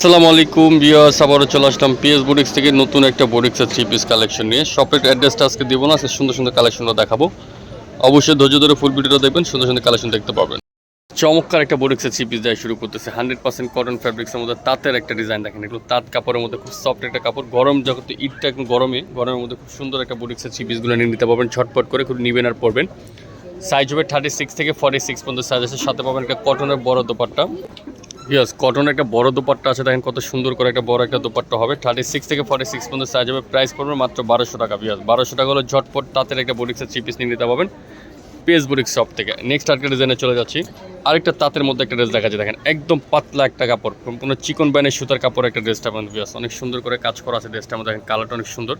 আসসালামু আলাইকুম বিয়াস আবারও চলে আসলাম পিএস বুটিক্স থেকে নতুন একটা বুটিক্সের থ্রি পিস কালেকশন নিয়ে। শপের অ্যাড্রেসটা আজকে দিব না, আজকে সুন্দর সুন্দর কালেকশনটা দেখাবো। অবশ্যই ধৈর্য ধরে ফুল ভিডিওটা দেখবেন, সুন্দর সুন্দর কালেকশন দেখতে পাবেন। চমৎকার একটা বুটিক্সের থ্রি পিস দেওয়া শুরু করতেছে। হান্ড্রেড পার্সেন্ট কটন ফ্যাব্রিক্সের মধ্যে তাঁতের একটা ডিজাইন দেখেন, এগুলো তাঁত কাপড়ের মধ্যে খুব সফট একটা কাপড়। গরম যখন ঈদটা এখন গরমে, গরমের মধ্যে খুব সুন্দর একটা বুটিক্সের থ্রি পিসগুলো নিয়ে নিতে পারবেন ছটপট করে খুব নিবেন আর পড়বেন সাইজ হবে থার্টি সিক্স থেকে ফর্টি সিক্স পর্যন্ত সাইজ আছে। সাথে পাবেন একটা কটনের বড় দোপাট্টা। ইয়েস কটনের একটা বড় দোপাট্টা আছে, দেখেন কত সুন্দর করে একটা বড় একটা দোপাট্টা হবে। থার্টি সিক্স থেকে ফর্টি সিক্স পর্যন্ত সাইজ হবে প্রাইস পড়বে মাত্র বারোশো টাকা বিয়াস বারোশো টাকা হলো ঝটপট তাঁতের একটা বুটিক্সের থ্রি পিস নিয়ে নিতে পারবেন। পেস বুটিক্স শপ থেকে। নেক্সট আরেকটা ডিজাইনে চলে যাচ্ছি। আরেকটা তাঁতের মধ্যে একটা ড্রেস দেখা যাচ্ছে দেখেন একদম পাতলা একটা কাপড় সম্পূর্ণ চিকন ব্যানের সুতার কাপড় একটা ড্রেসটা পাবেন বিয়াস অনেক সুন্দর করে কাজ করা আছে ড্রেসটার মধ্যে, দেখেন কালারটা অনেক সুন্দর।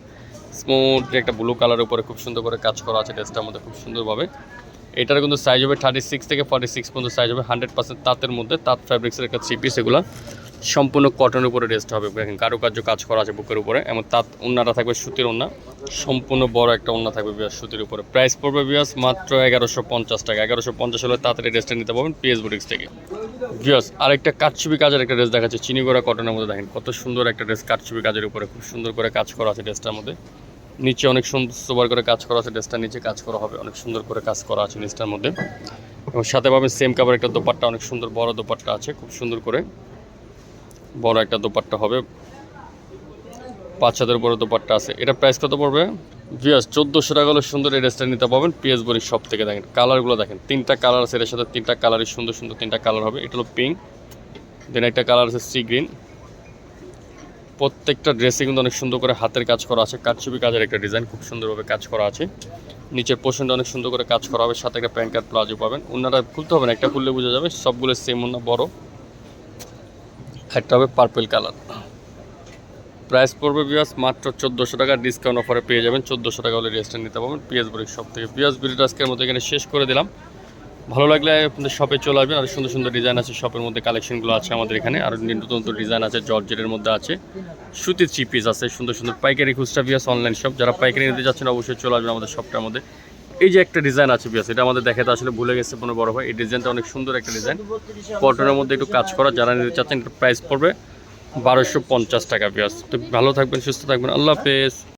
স্মুথ একটা ব্লু কালারের উপরে খুব সুন্দর করে কাজ করা আছে ড্রেসটার মধ্যে, খুব সুন্দরভাবে। এটার কিন্তু সাইজ হবে থার্টি সিক্স থেকে ফর্টি সিক্স পর্যন্ত সাইজ হবে হান্ড্রেড পার্সেন্ট তাঁতের মধ্যে, তাঁত ফ্যাব্রিক্সের একটা থ্রি পিস এগুলো। সম্পূর্ণ কটনের উপরে রেস্ট হবে, দেখেন কারুকার্য কাজ করা আছে বুকের উপরে এমন তাঁত উন্নাটা থাকবে সুতির উন্না সম্পূর্ণ বড় একটা উন্না থাকবে বিয়াস সুতির উপরে। প্রাইস পড়বে বিয়াস মাত্র এগারোশো পঞ্চাশ টাকা, এগারোশো পঞ্চাশ হলে তাড়াতাড়ি রেস্টটা নিতে পারবেন পিএস বুটিক্স থেকে। বিয়াস আরেকটা কাটছুবি কাজের একটা ড্রেস দেখাচ্ছে, চিনিগড়া কটনের মধ্যে দেখেন কত সুন্দর একটা ড্রেস কাটছুবি কাজের উপরে, খুব সুন্দর করে কাজ করা আছে ড্রেসটার মধ্যে। নিচে অনেক সুন্দর সোবার করে কাজ করা আছে ড্রেসটার নিচে কাজ করা হবে, অনেক সুন্দর করে কাজ করা আছে নিচটার মধ্যে। এবং সাথে পাবেন সেম কাপড় একটা দোপাট্টা, অনেক সুন্দর বড় দোপাট্টা আছে, খুব সুন্দর করে বড় একটা দোপাট্টা হবে। পাঁচ হাতের বড় দোপাট্টা আছে। এটা প্রাইস কত পড়বে? ভিয়াস চোদ্দোশো টাকা হলে সুন্দর এই ড্রেসটা নিতে পাবেন পিএস বড়ির সব থেকে দেখেন। কালারগুলো দেখেন, তিনটা কালার আছে এর সাথে তিনটা কালারই সুন্দর সুন্দর তিনটা কালার হবে। এটা হলো পিঙ্ক দেন একটা কালার আছে সি গ্রিন প্রত্যেকটা ড্রেসে কিন্তু অনেক সুন্দর করে হাতের কাজ করা আছে। কাটছবি কাজের একটা ডিজাইন খুব সুন্দরভাবে কাজ করা আছে। নিচের পোর্শনটা অনেক সুন্দর করে কাজ করা হবে, সাথে একটা প্যান্ট কার্ড প্লাজো পাবেন। ওনারা খুলতে হবে না, একটা খুললে বোঝা যাবে, সবগুলো সেম ওনা বড়। একটা হবে পার্পেল কালার প্রাইস পড়বে বিয়াস মাত্র চোদ্দোশো টাকা ডিসকাউন্ট অফারে পেয়ে যাবেন। চোদ্দোশো টাকা হলে রেস্টটা নিতে পারবেন। পিএস বড়ির সব থেকে। পিএস বিড়িটা আজকের মধ্যে এখানে শেষ করে দিলাম। ভালো লাগলে আপনাদের শপে চলে আসবেন। আর সুন্দর সুন্দর ডিজাইন আছে শপের মধ্যে কালেকশনগুলো আছে আমাদের এখানে। আর নতুন নতুন ডিজাইন আছে, জর্জেটের মধ্যে আছে। সুতির থ্রি পিস আছে, সুন্দর সুন্দর পাইকারি খুচরা বিয়াস অনলাইন শপ যারা পাইকারি নিতে যাচ্ছেন, অবশ্যই চলে আসবেন আমাদের শপটার মধ্যে। এই যে একটা ডিজাইন আছে বিয়াস এটা আমাদের দেখাতে আসলে ভুলে গেছে কোনো বড় ভাই। এই ডিজাইনটা অনেক সুন্দর একটা ডিজাইন কটনের মধ্যে একটু কাজ করা, যারা নিতে চাচ্ছেন এটা প্রাইস পড়বে বারোশো পঞ্চাশ টাকা বিয়াস তো ভালো থাকবেন, সুস্থ থাকবেন। আল্লাহ হাফেজ।